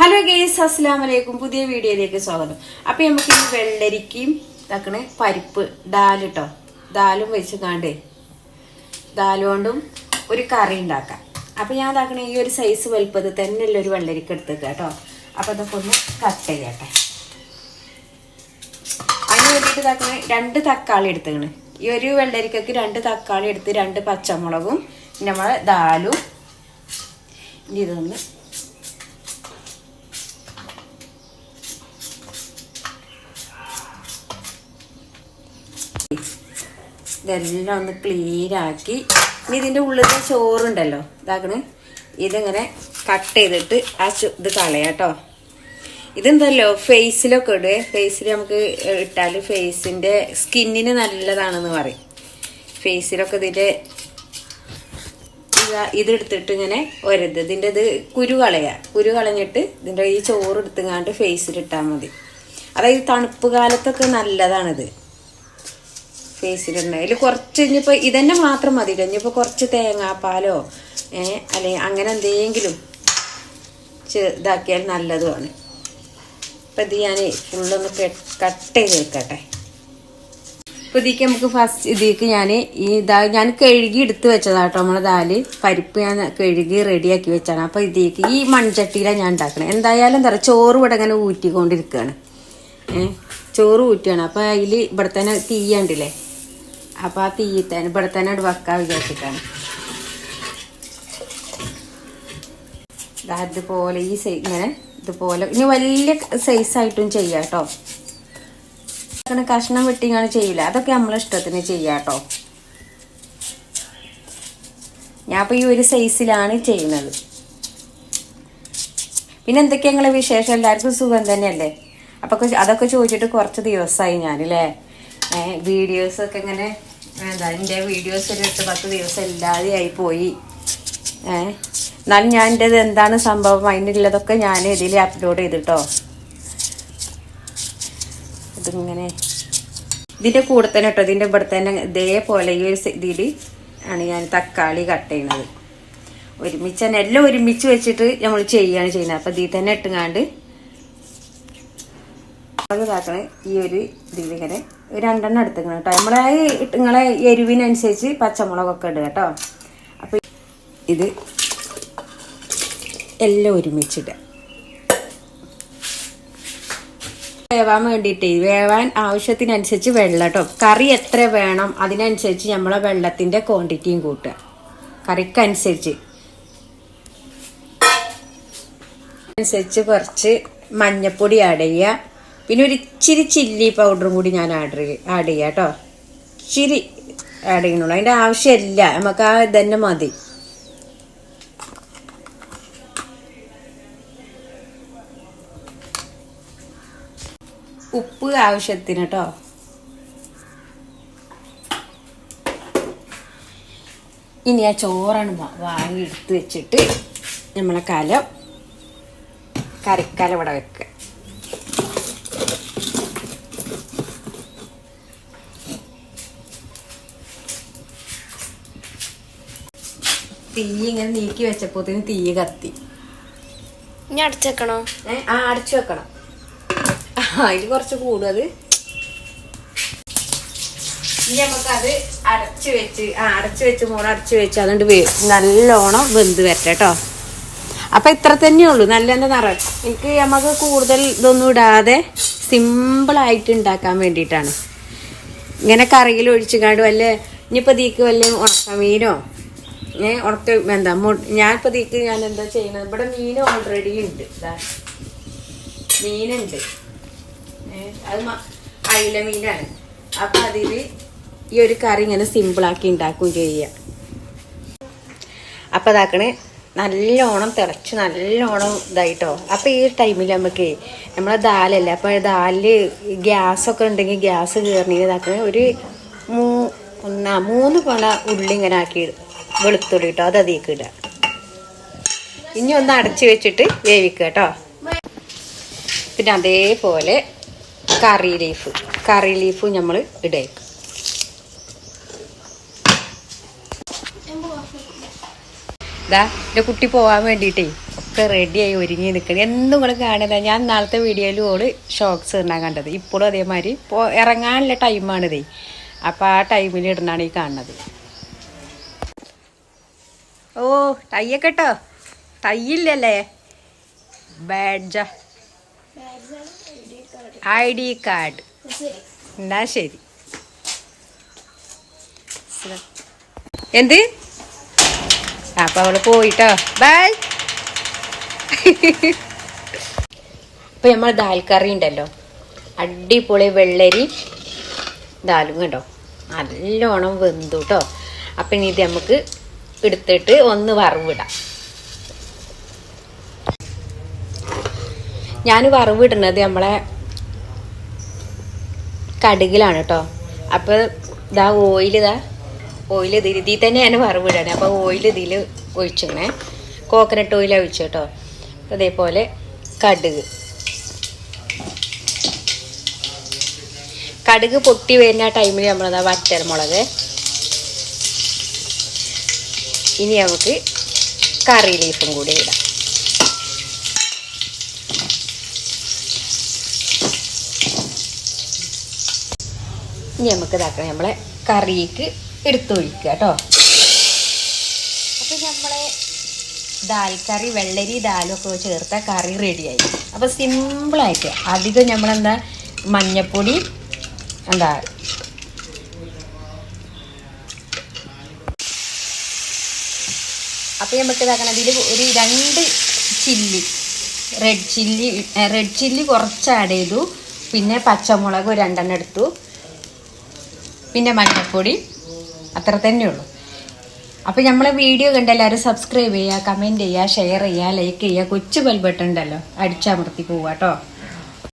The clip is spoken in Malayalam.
ഹലോ ഗേസ് അസ്സാം വലൈക്കും പുതിയ വീഡിയോയിലേക്ക് സ്വാഗതം. അപ്പൊ നമുക്ക് ഈ വെള്ളരിക്കയും ഇതാക്കണേ പരിപ്പ് ദാൽ കേട്ടോ ദാലും വെച്ച് കാണ്ടേ ദാലുകൊണ്ടും ഒരു കറി ഉണ്ടാക്കാം. അപ്പൊ ഞാൻ ഇതാക്കണേ ഈ ഒരു സൈസ് വലുപ്പത്തിൽ തന്നെയുള്ള ഒരു വെള്ളരിക്ക എടുത്തേക്ക കേട്ടോ. അപ്പൊ ഇതൊക്കെ ഒന്ന് കട്ട് ചെയ്യട്ടെ. അതിന് വേണ്ടിയിട്ട് ഇതാക്കണേ രണ്ട് തക്കാളി എടുത്തേക്കണ്. ഈ ഒരു വെള്ളരിക്കക്ക് രണ്ട് തക്കാളി എടുത്ത് രണ്ട് പച്ചമുളകും പിന്നെ നമ്മളെ ദാലും. ഇനി ഇതൊന്ന് ഇതെല്ലാം ഒന്ന് ക്ലീൻ ആക്കി. ഇനി ഇതിന്റെ ഉള്ളിൽ ചോറുണ്ടല്ലോ. ഇതാക്കണ്. ഇതിങ്ങനെ കട്ട് ചെയ്തിട്ട് ആ ഇത് കളയാട്ടോ ഇതെന്തല്ലോ? ഫേസിലൊക്കെ ഇടുക ഫേസിൽ നമുക്ക് ഇട്ടാൽ ഫേസിന്റെ സ്കിന്നിന് നല്ലതാണെന്ന് പറയും. ഫേസിലൊക്കെ ഇതിന്റെ ഇതാ ഇതെടുത്തിട്ട് ഇങ്ങനെ ഒരത്. ഇതിന്റെ ഇത് കുരു കളയുക കുരു കളഞ്ഞിട്ട് ഇതിന്റെ ഈ ചോറ് എടുത്തുങ്ങാണ്ട് ഫേസിലിട്ടാൽ മതി. അതായത് തണുപ്പ് കാലത്തൊക്കെ നല്ലതാണിത്. ഫേസിലിടണ അതിൽ കുറച്ച് ഇനിയിപ്പോൾ ഇതന്നെ മാത്രം മതി ഇനിയിപ്പോൾ കുറച്ച് തേങ്ങാപ്പാലോ അല്ലെങ്കിൽ അങ്ങനെ എന്തെങ്കിലും ചെറുതാക്കിയാൽ നല്ലതുമാണ്. അപ്പം ഇത് ഞാൻ ഫുള്ളൊന്ന് കട്ട് ചെയ്ത് വെക്കട്ടെ. അപ്പോൾ ഇതിക്ക് നമുക്ക് ഫസ്റ്റ് ഇതിക്ക് ഞാൻ ഈ ഇതാ ഞാൻ കഴുകി എടുത്ത് വെച്ചതാട്ടോ നമ്മളെ ദാൽ പരിപ്പ് ഞാൻ കഴുകി റെഡിയാക്കി വെച്ചാണ്. അപ്പോൾ ഇതിക്ക് ഈ മൺചട്ടിയിലാണ് ഞാൻ ഉണ്ടാക്കണത് എന്തായാലും എന്താ പറയുക ചോറ് ഇവിടെ ഇങ്ങനെ ഊറ്റിക്കൊണ്ടിരിക്കുകയാണ് ഏഹ് ചോറ് ഊറ്റുകയാണ് അപ്പോൾ അതിൽ ഇവിടെ തന്നെ തീയണ്ടില്ലേ അപ്പോൾ ആ തീ തന്നെ ഇവിടെ തന്നെ ഇവിടെ വെക്കാൻ വിചാരിച്ചിട്ടാണ്. ഇതുപോലെ ഈ സൈ ഇങ്ങനെ ഇതുപോലെ ഇനി വലിയ സൈസായിട്ടും ചെയ്യാം കേട്ടോ. അങ്ങനെ കഷ്ണം വെട്ടിങ്ങാണ് ചെയ്യില്ല. അതൊക്കെ നമ്മളെ ഇഷ്ടത്തിന് ചെയ്യാട്ടോ ഞാൻ അപ്പോൾ ഈ ഒരു സൈസിലാണ് ചെയ്യുന്നത്. പിന്നെ എന്തൊക്കെയാ നിങ്ങളെ വിശേഷം? എല്ലാവർക്കും സുഖം തന്നെയല്ലേ? അപ്പൊ അതൊക്കെ ചോദിച്ചിട്ട് കുറച്ച് ദിവസമായി ഞാനല്ലേ? വീഡിയോസ് ഒക്കെ ഇങ്ങനെ എന്താ എന്റെ വീഡിയോസ് ഒരു എട്ട് പത്ത് ദിവസം ഇല്ലാതെ ആയി പോയി ഏ? എന്നാലും ഞാൻ എന്റെ എന്താണ് സംഭവം? അതിനുള്ളതൊക്കെ ഞാൻ ഇതിൽ അപ്ലോഡ് ചെയ്തിട്ടോ. ഇതിങ്ങനെ. ഇതിന്റെ കൂടെ തന്നെ കേട്ടോ ഇതിന്റെ ഇവിടെ തന്നെ ഇതേപോലെ ഈ ഒരു ഇതിൽ ആണ് ഞാൻ തക്കാളി കട്ട് ചെയ്യണത്. ഒരുമിച്ച് തന്നെ എല്ലാം ഒരുമിച്ച് വെച്ചിട്ട് നമ്മൾ ചെയ്യുകയാണ് ചെയ്യുന്നത്. അപ്പം ഇതിൽ തന്നെ ഇട്ടുങ്ങാണ്ട്. ഈ ഒരു ഒരു രണ്ടെണ്ണം എടുത്തേക്കണം കേട്ടോ. നമ്മളെ നിങ്ങളെ എരിവിനനുസരിച്ച് പച്ചമുളകൊക്കെ ഇടുക കേട്ടോ. അപ്പോൾ ഇത് എല്ലാം ഒരുമിച്ചിടുക. വേവാൻ വേണ്ടിയിട്ട് വേവാൻ ആവശ്യത്തിനനുസരിച്ച് വെള്ളം കേട്ടോ. കറി എത്ര വേണം അതിനനുസരിച്ച് നമ്മളെ വെള്ളത്തിന്റെ ക്വാണ്ടിറ്റിയും കൂട്ടുക. കറിക്കനുസരിച്ച്. അനുസരിച്ച് കുറച്ച് മഞ്ഞപ്പൊടി ചെയ്യുക. പിന്നെ ഒരു ഇച്ചിരി ചില്ലി പൗഡറും കൂടി ഞാൻ ആഡ് ആഡ് ചെയ്യാം കേട്ടോ. ഇച്ചിരി ആഡ് ചെയ്യണുള്ളൂ. അതിന്റെ ആവശ്യമില്ല. നമുക്ക് ആ ഇതന്നെ മതി. ഉപ്പ് ആവശ്യത്തിന് കേട്ടോ. ഇനി ആ ചോറാണ് വാങ്ങി എടുത്ത് വെച്ചിട്ട് നമ്മളെ കലം കറിക്കല ഇവിടെ വെക്കുക. തീ ഇങ്ങനെ നീക്കി വെച്ചപ്പോത്തിന് തീ കത്തി. ഇനി അടച്ചേക്കണോ ഏഹ് ആ അടച്ചു വെക്കണം. ആ, അതിൽ കുറച്ച് കൂടും അത്. ഇനി നമുക്കത് അടച്ചു വെച്ച് ആ അടച്ചു വെച്ച് മോൾ അടച്ചു വെച്ച് അതുകൊണ്ട് നല്ലോണം വെന്ത് വരട്ടെ കേട്ടോ. അപ്പൊ ഇത്ര തന്നെ ഉള്ളൂ. നല്ല എന്താ നിറം. എനിക്ക് നമുക്ക് കൂടുതൽ ഇതൊന്നും ഇടാതെ സിമ്പിൾ ആയിട്ട് ഉണ്ടാക്കാൻ വേണ്ടിയിട്ടാണ്. ഇങ്ങനെ കറിയിൽ ഒഴിച്ചുകാണ്ട് വല്ല ഇനിയിപ്പോൾ തീക്ക് വല്ല ഉണക്കമീനോ ഏ ഉണക്ക എന്താ ഞാൻ ഞാനിപ്പോൾ തീക്ക് ഞാൻ എന്താ ചെയ്യുന്നത് ഇവിടെ മീൻ ഓൾറെഡി ഉണ്ട്. മീനുണ്ട്. അത് അയില മീനാണ്. അപ്പൊ അതിൽ ഈ ഒരു കറി ഇങ്ങനെ സിമ്പിളാക്കി ഉണ്ടാക്കുകയും ചെയ്യുക അപ്പൊ അതാക്കണേ നല്ലോണം തിളച്ച് നല്ലോണം ഇതായിട്ടോ. അപ്പൊ ഈ ടൈമിൽ നമുക്ക് നമ്മളെ ദാലല്ലേ അപ്പൊ ദാലിൽ ഗ്യാസൊക്കെ ഉണ്ടെങ്കിൽ ഗ്യാസ് കയറിന് ഇതാക്കണേ ഒരു മൂ മൂന്ന് പണ ഉള്ളി ഇങ്ങനെ ആക്കി വെളുത്തുള്ളി കേട്ടോ അത് അതിലേക്ക് ഇടുക ഇനി ഒന്ന് അടച്ചു വെച്ചിട്ട് വേവിക്കുക കേട്ടോ. പിന്നെ അതേപോലെ കറി ലീഫ് കറി ലീഫ് നമ്മൾ ഇടേക്കും. ഇതാ എന്റെ കുട്ടി പോവാൻ വേണ്ടിയിട്ടേ ഒക്കെ റെഡിയായി ഒരുങ്ങി നിൽക്കണേ. എന്നും കൂടെ കാണുന്നത് ഞാൻ നാളത്തെ വീഡിയോയിൽ ഓൾ ഷോക്സ് ഇടാൻ കണ്ടത്. ഇപ്പോഴും അതേമാതിരി ഇറങ്ങാനുള്ള ടൈമാണിതേ അപ്പോൾ ആ ടൈമിൽ ഇടുന്നാണ് ഈ കാണുന്നത്. ഓ ടൈയൊക്കെ കേട്ടോ ടൈയില്ലല്ലേ ബാഡ്ജ ഐ ഡി കാർഡ്. എന്നാ ശരി. എന്ത്? അപ്പൊ അവൾ പോയിട്ടോ. ബൈ ഇപ്പൊ നമ്മൾ ദാൽ കറി ഉണ്ടല്ലോ. അടിപൊളി വെള്ളരി ദാലും കണ്ടോ? നല്ലോണം വെന്തു കേട്ടോ അപ്പം ഇത് നമുക്ക് എടുത്തിട്ട് ഒന്ന് വറവിടാം. ഞാൻ വറവിടുന്നത് നമ്മളെ കടുകിലാണ് കേട്ടോ അപ്പോൾ ഇതാ ഓയിൽ ഇതാ ഓയിൽ ഇതിൽ ഇതിൽ ഞാൻ വറവിടണേ. അപ്പോൾ ഓയിൽ ഇതിൽ ഒഴിച്ചിങ്ങനെ കോക്കനട്ട് ഓയിൽ ഒഴിച്ചു കേട്ടോ അതേപോലെ കടുക്. കടുക് പൊട്ടി വരുന്ന ടൈമിൽ നമ്മളതാ വറ്റൽ മുളക് ഇനി നമുക്ക് കറി ലീഫും കൂടി ഇടാം. ഇനി നമുക്ക് ഇതാക്കണം നമ്മളെ കറിക്ക് എടുത്തു ഒഴിക്കുക കേട്ടോ. അപ്പം നമ്മളെ ദാൽ കറി വെള്ളരി ദാലും ഒക്കെ ചേർത്ത കറി റെഡിയായി. അപ്പോൾ സിമ്പിളായിട്ട് അധികം നമ്മളെന്താ? മഞ്ഞപ്പൊടി എന്താ അപ്പോൾ നമുക്ക് ഇതാക്കണം. ഇതിൽ ഒരു രണ്ട് chilli red chilli red chilli കുറച്ച് ആഡ് ചെയ്തു. പിന്നെ പച്ചമുളക് രണ്ടെണ്ണം എടുത്തു. പിന്നെ മഞ്ഞൾപ്പൊടി അത്ര തന്നെ ഉള്ളൂ. അപ്പോൾ നമ്മൾ വീഡിയോ കണ്ട് എല്ലാവരും സബ്സ്ക്രൈബ് ചെയ്യുക കമന്റ് ചെയ്യുക ഷെയർ ചെയ്യുക ലൈക്ക് ചെയ്യുക. കൊച്ചു ബെൽ ബട്ടൺ ഉണ്ടല്ലോ. അടിച്ചമർത്തി പോവാട്ടോ